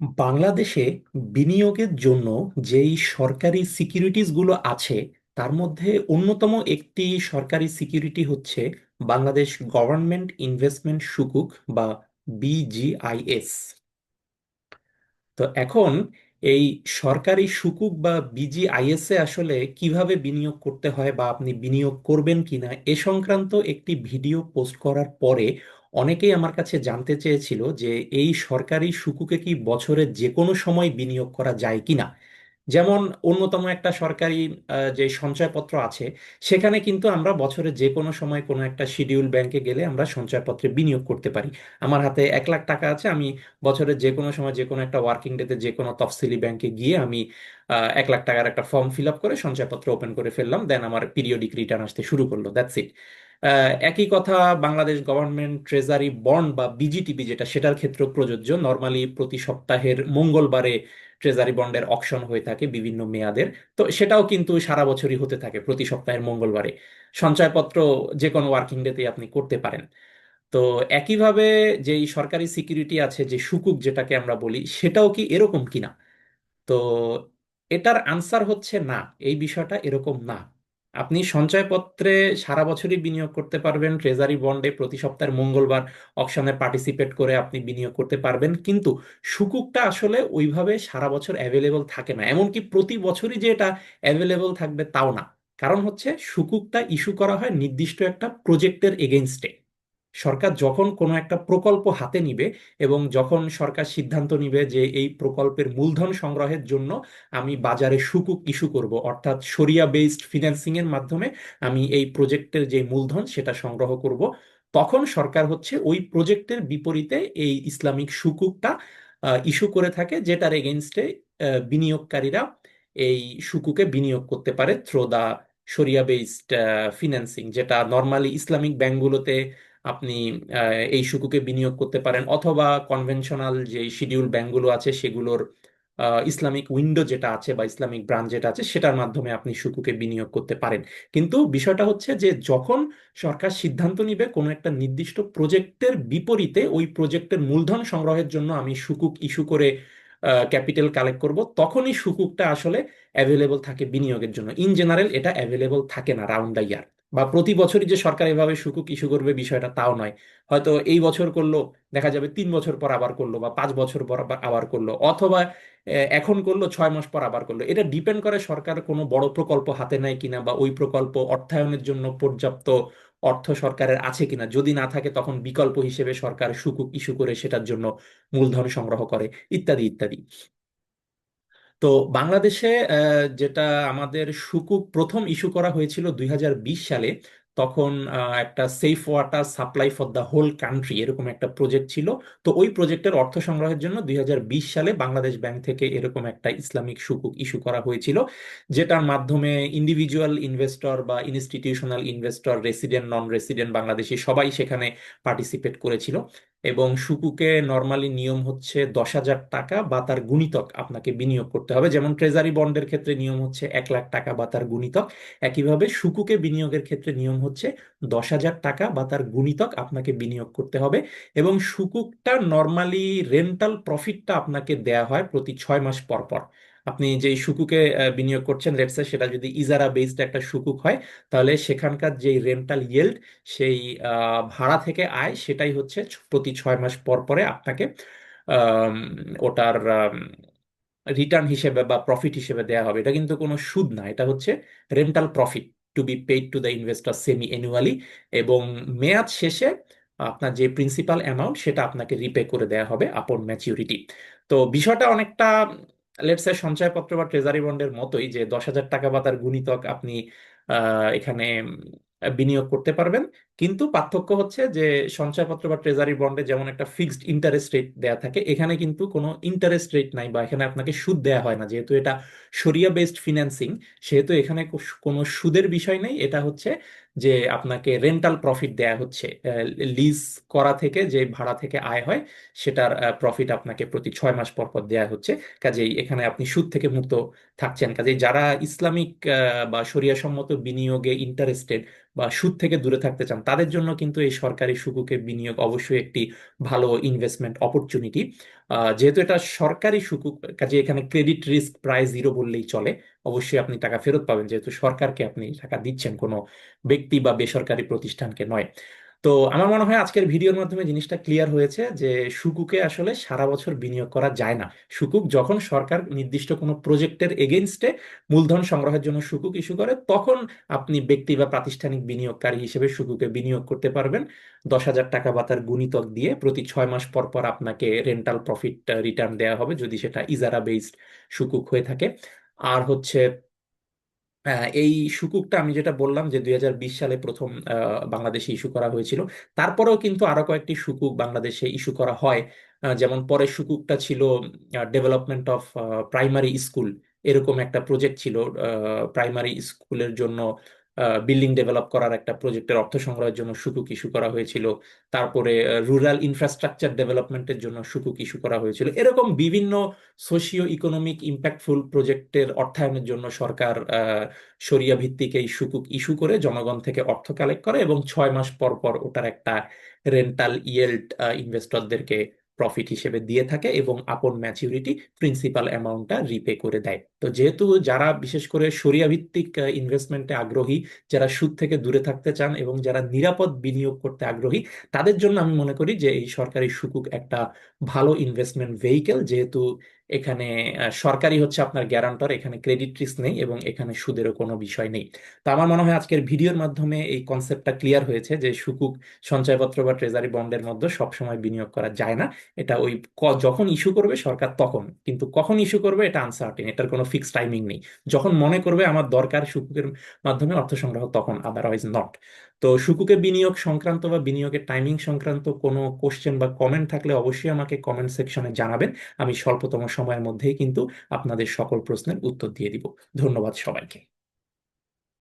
বাংলাদেশে বিনিয়োগের জন্য যেই সরকারি সিকিউরিটিজগুলো আছে, তার মধ্যে অন্যতম একটি সরকারি সিকিউরিটি হচ্ছে বাংলাদেশ গভর্নমেন্ট ইনভেস্টমেন্ট সুকুক বা বিজিআইএস তো এখন এই সরকারি সুকুক বা বিজিআইএস এ আসলে কীভাবে বিনিয়োগ করতে হয় বা আপনি বিনিয়োগ করবেন কিনা, এ সংক্রান্ত একটি ভিডিও পোস্ট করার পরে অনেকেই আমার কাছে জানতে চেয়েছিল যে এই সরকারি সুকুকে কি বছরের যে কোনো সময় বিনিয়োগ করা যায় কিনা। যেমন অন্যতম একটা সরকারি যে সঞ্চয়পত্র আছে, সেখানে কিন্তু আমরা বছরে যে কোনো সময় কোনো একটা শিডিউল ব্যাংকে গেলে আমরা সঞ্চয়পত্রে বিনিয়োগ করতে পারি। আমার হাতে এক লাখ টাকা আছে, আমি বছরের যে কোনো সময় যে কোনো একটা ওয়ার্কিং ডেতে যে কোনো তফসিলি ব্যাংকে গিয়ে আমি এক লাখ টাকার একটা ফর্ম ফিল আপ করে সঞ্চয়পত্র ওপেন করে ফেললাম দেন আমার পিরিয়ডিক রিটার্ন আসতে শুরু করল দ্যাটস ইট একই কথা, বাংলাদেশ গভর্নমেন্ট ট্রেজারি বন্ড বা বিজিটিবি যেটা, সেটার ক্ষেত্রেও প্রযোজ্য। নর্মালি প্রতি সপ্তাহের মঙ্গলবারে ট্রেজারি বন্ডের অকশন হয়ে থাকে বিভিন্ন মেয়াদের। তো সেটাও কিন্তু সারা বছরই হতে থাকে প্রতি সপ্তাহের মঙ্গলবারে। সঞ্চয়পত্র যে কোনো ওয়ার্কিং ডেতে আপনি করতে পারেন। তো একইভাবে যেই সরকারি সিকিউরিটি আছে, যে সুকুক যেটাকে আমরা বলি, সেটাও কি এরকম কিনা? তো এটার আনসার হচ্ছে না। এই বিষয়টা এরকম না। আপনি সঞ্চয়পত্রে সারা বছরই বিনিয়োগ করতে পারবেন ট্রেজারি বন্ডে প্রতি সপ্তাহের মঙ্গলবার অকশনে পার্টিসিপেট করে আপনি বিনিয়োগ করতে পারবেন। কিন্তু সুকুকটা আসলে ওইভাবে সারা বছর অ্যাভেলেবল থাকে না। এমনকি প্রতি বছরই যে এটা অ্যাভেলেবল থাকবে তাও না। কারণ হচ্ছে সুকুকটা ইস্যু করা হয় নির্দিষ্ট একটা প্রজেক্টের এগেইনস্টে সরকার যখন কোনো একটা প্রকল্প হাতে নিবে এবং যখন সরকার সিদ্ধান্ত নিবে যে এই প্রকল্পের মূলধন সংগ্রহের জন্য আমি বাজারে সুকুক ইস্যু করব, অর্থাৎ সরিয়া বেসড ফিন্যান্সিং এর মাধ্যমে আমি এই প্রজেক্টের যে মূলধন সেটা সংগ্রহ করব, তখন সরকার হচ্ছে ওই প্রজেক্টের বিপরীতে এই ইসলামিক সুকুকটা ইস্যু করে থাকে যেটার এগেনস্টে বিনিয়োগকারীরা এই সুকুকে বিনিয়োগ করতে পারে through the sharia based financing যেটা নর্মালি ইসলামিক ব্যাংকগুলোতে আপনি এই সুকুকে বিনিয়োগ করতে পারেন অথবা কনভেনশনাল যে শিডিউল ব্যাংকগুলো আছে সেগুলোর ইসলামিক উইন্ডো যেটা আছে বা ইসলামিক ব্রাঞ্চ যেটা আছে সেটার মাধ্যমে আপনি সুকুকে বিনিয়োগ করতে পারেন। কিন্তু বিষয়টা হচ্ছে যে যখন সরকার সিদ্ধান্ত নিবে কোনো একটা নির্দিষ্ট প্রজেক্টের বিপরীতে ওই প্রজেক্টের মূলধন সংগ্রহের জন্য আমি সুকুক ইস্যু করে ক্যাপিটাল কালেক্ট করব, তখনই সুকুকটা আসলে অ্যাভেলেবল থাকে বিনিয়োগের জন্য। ইন জেনারেল এটা অ্যাভেলেবল থাকে না রাউন্ড দ্য ইয়ার বা প্রতি বছরই যে সরকার এভাবে সুকুক ইস্যু করবে বিষয়টা তাও নয়। হয়তো এই বছর করল, দেখা যাবে তিন বছর পর আবার করল বা পাঁচ বছর পর আবার করল অথবা এখন করল ছয় মাস পর আবার করল। এটা ডিপেন্ড করে সরকার কোনো বড় প্রকল্প হাতে নেয় কিনা বা ওই প্রকল্প অর্থায়নের জন্য পর্যাপ্ত অর্থ সরকারের আছে কিনা। যদি না থাকে তখন বিকল্প হিসেবে সরকার সুকুক ইস্যু করে সেটার জন্য মূলধন সংগ্রহ করে, ইত্যাদি ইত্যাদি। তো বাংলাদেশে আহ, যেটা আমাদের সুকুক প্রথম ইস্যু করা হয়েছিল দুই হাজার বিশ সালে তখন আহ, একটা safe water supply for the whole country এরকম একটা প্রজেক্ট ছিল। তো ওই প্রজেক্টের অর্থ সংগ্রহের জন্য দুই হাজার বিশ সালে বাংলাদেশ ব্যাংক থেকে এরকম একটা ইসলামিক সুকুক ইস্যু করা হয়েছিল যেটার মাধ্যমে ইন্ডিভিজুয়াল ইনভেস্টর বা institutional investor resident non resident Bangladeshi সবাই সেখানে পার্টিসিপেট করেছিল। এবং সুকুকে নর্মালি নিয়ম হচ্ছে দশ হাজার টাকা বা তার গুণিতক আপনাকে বিনিয়োগ করতে হবে। যেমন ট্রেজারি বন্ডের ক্ষেত্রে নিয়ম হচ্ছে এক লাখ টাকা বা তার গুণিতক। একইভাবে সুকুকে বিনিয়োগের ক্ষেত্রে নিয়ম হচ্ছে দশ হাজার টাকা বা তার গুণিতক আপনাকে বিনিয়োগ করতে হবে এবং সুকুকটা নর্মালি রেন্টাল প্রফিটটা আপনাকে দেয়া হয় প্রতি ছয় মাস পর পর। আপনি যে সুকুকে বিনিয়োগ করছেন লেটসে সেটা যদি ইজারা বেসড একটা সুকুক হয়, তাহলে সেখানকার যে রেন্টাল ইয়েল্ড সেই ভাড়া থেকে আয়, সেটাই হচ্ছে প্রতি ছয় মাস পর পরে আপনাকে ওটার রিটার্ন হিসেবে বা প্রফিট হিসেবে দেয়া হবে। এটা কিন্তু কোনো সুদ না, এটা হচ্ছে rental profit to be paid to the investor semi annually এবং মেয়াদ শেষে আপনার যে প্রিন্সিপাল অ্যামাউন্ট সেটা আপনাকে রিপে করে দেয়া হবে আপন ম্যাচিউরিটি তো বিষয়টা অনেকটা লেটস সঞ্চয়পত্র বা ট্রেজারি বন্ডের মতোই যে দশ হাজার টাকা বা তার গুণিতক আপনি এখানে বিনিয়োগ করতে পারবেন। কিন্তু পার্থক্য হচ্ছে যে সঞ্চয়পত্র বা ট্রেজারি বন্ডে যেমন একটা ফিক্সড ইন্টারেস্ট রেট দেয়া থাকে, এখানে কিন্তু কোনো ইন্টারেস্ট রেট নাই বা এখানে আপনাকে সুদ দেয়া হয় না, যেহেতু এটা শরিয়া বেসড ফিন্যান্সিং সেহেতু এখানে কোনো সুদের বিষয় নেই, এটা হচ্ছে যে আপনাকে রেন্টাল প্রফিট দেয়া হচ্ছে লিজ করা থেকে যে ভাড়া থেকে আয় হয়, সেটার প্রফিট আপনাকে প্রতি ছয় মাস পর পর দেয়া হচ্ছে, কাজেই এখানে আপনি সুদ থেকে মুক্ত থাকছেন, কাজেই যারা ইসলামিক বা শরিয়া সম্মত বিনিয়োগে ইন্টারেস্টেড বা সুদ থেকে দূরে থাকতে চান তাদের জন্য কিন্তু এই সরকারি সুকুকের বিনিয়োগ অবশ্যই একটি ভালো ইনভেস্টমেন্ট অপরচুনিটি যেহেতু এটা সরকারি সুকুক কাজে এখানে ক্রেডিট রিস্ক প্রায় জিরো বললেই চলে। অবশ্যই আপনি টাকা ফেরত পাবেন, যেহেতু সরকারকে আপনি টাকা দিচ্ছেন কোনো ব্যক্তি বা বেসরকারি প্রতিষ্ঠানকে নয়। তো আমার মনে হয় আজকের ভিডিওর মাধ্যমে জিনিসটা ক্লিয়ার হয়েছে যে সুকুকে আসলে সারা বছর বিনিয়োগ করা যায় না। সুকুক যখন সরকার নির্দিষ্ট কোনো প্রজেক্টের এগেনস্টে মূলধন সংগ্রহের জন্য সুকুক ইস্যু করে, তখন আপনি ব্যক্তি বা প্রাতিষ্ঠানিক বিনিয়োগকারী হিসেবে সুকুকে বিনিয়োগ করতে পারবেন। দশ হাজার টাকা বা তার গুণিতক দিয়ে প্রতি ছয় মাস পর পর আপনাকে রেন্টাল প্রফিট রিটার্ন দেওয়া হবে যদি সেটা ইজারা বেসড সুকুক হয়ে থাকে। আর হচ্ছে এই সুকুকটা আমি যেটা বললাম যে, দুই হাজার বিশ সালে প্রথম বাংলাদেশে ইস্যু করা হয়েছিল। তারপরেও কিন্তু আরও কয়েকটি সুকুক বাংলাদেশে ইস্যু করা হয়। যেমন পরের সুকুকটা ছিল ডেভেলপমেন্ট অফ প্রাইমারি স্কুল এরকম একটা প্রজেক্ট ছিল প্রাইমারি স্কুলের জন্য বিল্ডিং ডেভেলপ করার একটা প্রজেক্টের অর্থ সংগ্রহের জন্য সুকুক ইস্যু করা হয়েছিল। তারপরে রুরাল ইনফ্রাস্ট্রাকচার ডেভেলপমেন্টের জন্য সুকুক ইস্যু করা হয়েছিল। এরকম বিভিন্ন সোশিও ইকোনমিক ইম্প্যাক্টফুল প্রজেক্টের অর্থায়নের জন্য সরকার সরিয়া ভিত্তিক এই সুকুক ইস্যু করে জনগণ থেকে অর্থ কালেক্ট করে এবং ছয় মাস পর পর ওটার একটা রেন্টাল ইয়েল্ড ইনভেস্টরদেরকে প্রফিট হিসেবে দিয়ে থাকে এবং আপন ম্যাচিউরিটি প্রিন্সিপাল অ্যামাউন্টটা রিপে করে দেয়। তো যেহেতু যারা বিশেষ করে সরিয়া ভিত্তিক ইনভেস্টমেন্টে আগ্রহী, যারা সুদ থেকে দূরে থাকতে চান এবং যারা নিরাপদ বিনিয়োগ করতে আগ্রহী, তাদের জন্য আমি মনে করি যে এই সরকারি সুকুক একটা ভালো ইনভেস্টমেন্ট ভেহিকেল যেহেতু এখানে সরকারি হচ্ছে আপনার গ্যারান্টর, এখানে ক্রেডিট রিস্ক নেই এবং এখানে সুদেরও কোনো বিষয় নেই। তো আমার মনে হয় আজকের ভিডিওর মাধ্যমে এই কনসেপ্টটা ক্লিয়ার হয়েছে যে সুকুক সঞ্চয়পত্র বা ট্রেজারি বন্ডের মধ্যে সবসময় বিনিয়োগ করা যায় না। এটা ওই যখন ইস্যু করবে সরকার তখন, কিন্তু কখন ইস্যু করবে এটা আনসার্টেন এটার কোনো ফিক্সড টাইমিং নেই। যখন মনে করবে আমার দরকার সুকুকের মাধ্যমে অর্থ সংগ্রহ, তখন আদারওয়াইজ নট তো সুকুকে বিনিয়োগ সংক্রান্ত বা বিনিয়োগের টাইমিং সংক্রান্ত কোনো কোশ্চেন বা কমেন্ট থাকলে অবশ্যই আমাকে কমেন্ট সেকশনে জানাবেন। আমি স্বল্পতম সময়ের মধ্যেই কিন্তু আপনাদের সকল প্রশ্নের উত্তর দিয়ে দিব। ধন্যবাদ সবাইকে।